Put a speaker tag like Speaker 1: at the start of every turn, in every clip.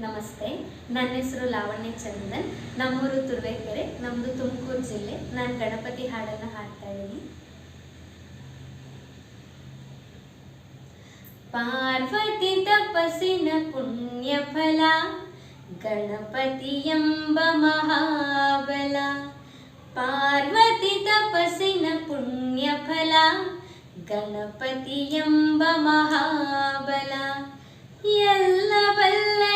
Speaker 1: ನಮಸ್ತೆ. ನನ್ನ ಹೆಸರು ಲಾವಣ್ಯ ಚಂದನ್. ನಮ್ಮೂರು ತುರುವೇಕೆರೆ ನಮ್ಮದು ತುಮಕೂರು ಜಿಲ್ಲೆ. ನಾನು ಗಣಪತಿ ಹಾಡನ್ನು ಹಾಡ್ತಾ ಇದ್ದೀನಿ. ಪಾರ್ವತಿ ತಪಸ್ಸಿನ ಪುಣ್ಯ ಫಲ, ಗಣಪತಿ ಎಂಬ ಮಹಾಬಲ. ಪಾರ್ವತಿ ತಪಸ್ಸಿನ ಪುಣ್ಯ ಫಲ, ಗಣಪತಿ ಎಂಬ ಮಹಾಬಲ. ಎಲ್ಲ ಬಲ್ಲ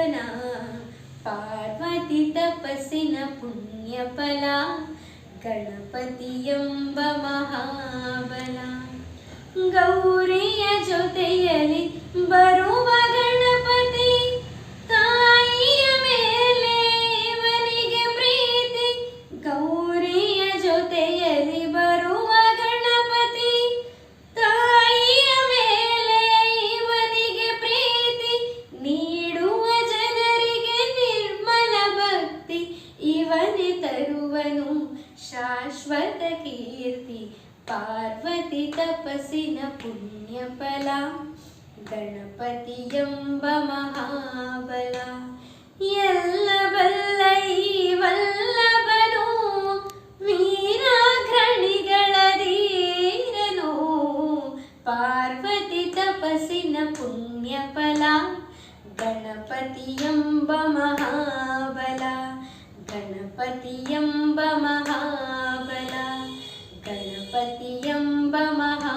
Speaker 1: ಜೀವನ ಪಾರ್ವತಿ ತಪಸ್ಸಿನ ಪುಣ್ಯ ಫಲ ಗಣಪತಿ ಎಂಬ ಮಹಾಬಲ ಗೌರಿಯ ಜೊತೆಯಲ್ಲಿ ಬರುವ ತರುವನು ಶಾಶ್ವತ ಕೀರ್ತಿ ಪಾರ್ವತಿ ತಪಸ್ಸಿನ ಪುಣ್ಯ ಫಲ ಗಣಪತಿ ಎಂಬ ಮಹಾಬಲ ಎಲ್ಲ ಬಲ್ಲ ಈ ವಲ್ಲಭನು ವೀರಾಗ್ರಣಿಗಳ ಧೀರನು ಪಾರ್ವತಿ ತಪಸ್ಸಿನ ಪುಣ್ಯ ಫಲ ಗಣಪತಿ ಎಂಬ ಮಹಾಬಲ गणपतियम्ब महाबला गणपतियम्ब महा